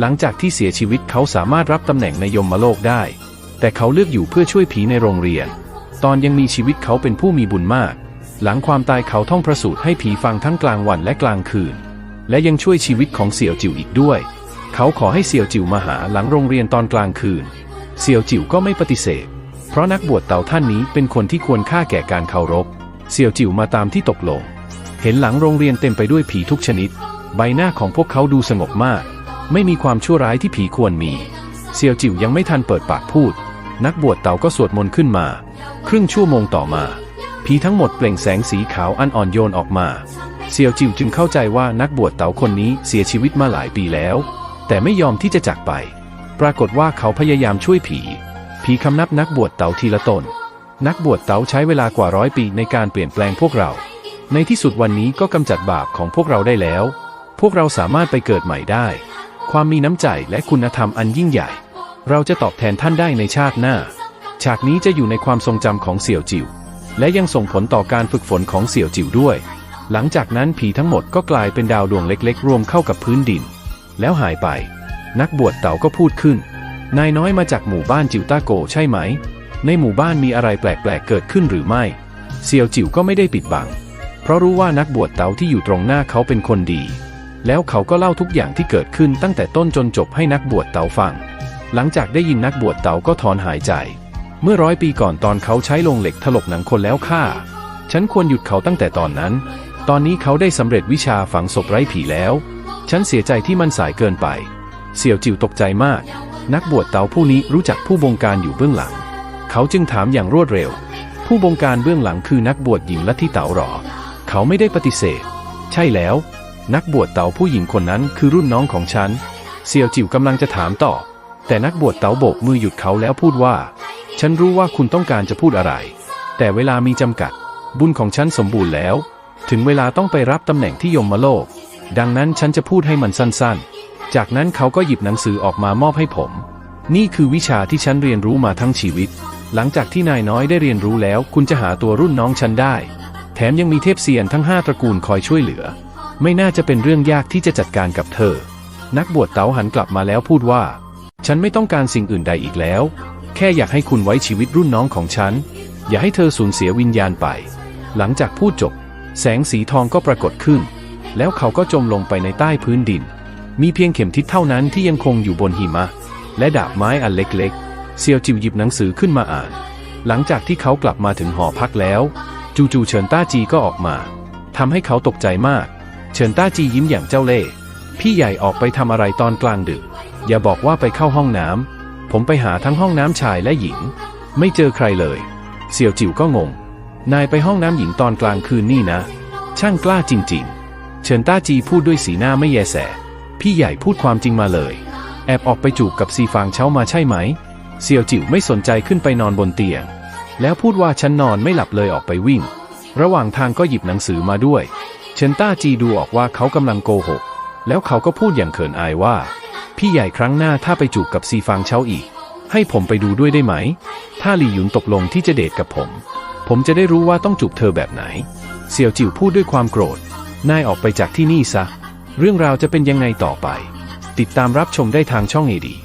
หลังจากที่เสียชีวิตเขาสามารถรับตำแหน่งในยมโลกได้ แต่เขาเลือกอยู่เพื่อช่วยผีในโรงเรียน ตอนยังมีชีวิตเขาเป็นผู้มีบุญมาก หลังความตายเขาท่องประสูตรให้ผีฟังทั้งกลางวันและกลางคืน และยังช่วยชีวิตของเสี่ยวจิ๋วอีกด้วย เขาขอให้เสี่ยวจิ๋วมาหาหลังโรงเรียนตอนกลางคืน เสี่ยวจิ๋วก็ไม่ปฏิเสธ เพราะนักบวชเต่าท่านนี้เป็นคนที่ควรค่าแก่การเคารพ เสี่ยวจิ๋วมาตามที่ตกลง เห็นหลังโรงเรียนเต็มไปด้วยผีทุกชนิด ใบหน้าของพวกเขาดูสงบมาก ไม่มีความชั่วร้ายที่ผีควรมีเสี่ยวจิ๋วยังไม่ทันเปิดปากพูด นักบวชเต่าก็สวดมนต์ขึ้นมา ครึ่งชั่วโมงต่อมา ผีทั้งหมดเปล่งแสงสีขาวอันอ่อนโยนออกมาเสี่ยวจิ๋วจึงเข้าใจว่านักบวชเต่าคนนี้เสียชีวิตมาหลายปีแล้ว แต่ไม่ยอมที่จะจากไป ปรากฏว่าเขาพยายามช่วยผี ผีคำนับนักบวชเต่าทีละตน นักบวชเต่าใช้เวลากว่าร้อยปีในการเปลี่ยนแปลงพวกเรา ในที่สุดวันนี้ก็กำจัดบาปของพวกเราได้แล้ว พวกเราสามารถไปเกิดใหม่ได้ ความมีน้ำใจและคุณธรรมอันยิ่งใหญ่ เราจะตอบแทนท่านได้ในชาติหน้า ฉากนี้จะอยู่ในความทรงจำของเสี่ยวจิ๋วและยังส่งผลต่อการฝึกฝนของเสี่ยวจิ๋วด้วย หลังจากนั้นผีทั้งหมดก็กลายเป็นดาวดวงเล็กๆ รวมเข้ากับพื้นดิน แล้วหายไป นักบวชเต่าก็พูดขึ้น นายน้อยมาจากหมู่บ้านจิ๋วต้าโกใช่ไหม ในหมู่บ้านมีอะไรแปลกๆเกิดขึ้นหรือไม่ เสี่ยวจิ๋วก็ไม่ได้ปิดบัง เพราะรู้ว่านักบวชเต่าที่อยู่ตรงหน้าเขาเป็นคนดี แล้วเขาก็เล่าทุกอย่างที่เกิดขึ้นตั้งแต่ต้นจนจบให้นักบวชเต่าฟัง หลังจากได้ยินนักบวชเต่าก็ถอนหายใจ เมื่อร้อยปีก่อนตอนเขาใช้โลงเหล็กถลกหนังคนแล้วฆ่า ฉันควรหยุดเขาตั้งแต่ตอนนั้น ตอนนี้เขาได้สำเร็จวิชาฝังศพไร้ผีแล้ว ฉันเสียใจที่มันสายเกินไป เสี่ยวจิ๋วตกใจมาก นักบวชเต่าผู้นี้รู้จักผู้บงการอยู่เบื้องหลัง เขาจึงถามอย่างรวดเร็ว ผู้บงการเบื้องหลังคือนักบวชหญิงลัทธิเต๋าหรอ เขาไม่ได้ปฏิเสธ ใช่แล้ว นักบวชเต๋าผู้หญิงคนนั้นคือรุ่นน้องของฉันเสี่ยวจิ๋วกำลังจะถามต่อ แต่นักบวชเต๋าโบกมือหยุดเขาแล้วพูดว่า ฉันรู้ว่าคุณต้องการจะพูดอะไร แต่เวลามีจำกัด บุญของฉันสมบูรณ์แล้ว ถึงเวลาต้องไปรับตำแหน่งที่ยมโลก ดังนั้นฉันจะพูดให้มันสั้นๆ จากนั้นเขาก็หยิบหนังสือออกมามอบให้ผม นี่คือวิชาที่ฉันเรียนรู้มาทั้งชีวิต หลังจากที่นายน้อยได้เรียนรู้แล้ว คุณจะหาตัวรุ่นน้องฉันได้ แถมยังมีเทพเซียนทั้งห้าตระกูลคอยช่วยเหลือ ไม่น่าจะเป็นเรื่องยากที่จะจัดการกับเธอ นักบวชเต๋าหันกลับมาแล้วพูดว่า ฉันไม่ต้องการสิ่งอื่นใดอีกแล้ว แค่อยากให้คุณไว้ชีวิตรุ่นน้องของฉัน อย่าให้เธอสูญเสียวิญญาณไป หลังจากพูดจบ แสงสีทองก็ปรากฏขึ้น แล้วเขาก็จมลงไปในใต้พื้นดิน มีเพียงเข็มทิศเท่านั้นที่ยังคงอยู่บนหิมะ และดาบไม้อันเล็กๆ เซียวจิวหยิบหนังสือขึ้นมาอ่าน หลังจากที่เขากลับมาถึงหอพักแล้ว จู่ๆเฉินต้าจีก็ออกมาทำให้เขาตกใจมาก เฉินต้าจียิ้มอย่างเจ้าเล่ห์พี่ใหญ่ออกไปทำอะไรตอนกลางดึก อย่าบอกว่าไปเข้าห้องน้ำผมไปหาทั้งห้องน้ำชายและหญิง ไม่เจอใครเลย เสี่ยวจิ๋วก็งง นายไปห้องน้ำหญิงตอนกลางคืนนี่นะ ช่างกล้าจริง ๆ เฉินต้าจีพูดด้วยสีหน้าไม่แยแส พี่ใหญ่พูดความจริงมาเลย แอบออกไปจูบกับซีฟางเช้ามาใช่ไหม เสี่ยวจิ๋วไม่สนใจขึ้นไปนอนบนเตียง แล้วพูดว่าฉันนอนไม่หลับเลยออกไปวิ่ง ระหว่างทางก็หยิบหนังสือมาด้วย เฉินต้าจีดูออกว่าเขากำลังโกหก แล้วเขาก็พูดอย่างเขินอายว่า พี่ใหญ่ครั้งหน้าถ้าไปจูบกับซีฟางเช้าอีก ให้ผมไปดูด้วยได้ไหม ถ้าหลี่หยุนตกลงที่จะเดทกับผม ผมจะได้รู้ว่าต้องจูบเธอแบบไหน เสี่ยวจิ๋วพูดด้วยความโกรธ นายออกไปจากที่นี่ซะ เรื่องราวจะเป็นยังไงต่อไป ติดตามรับชมได้ทางช่องเอดี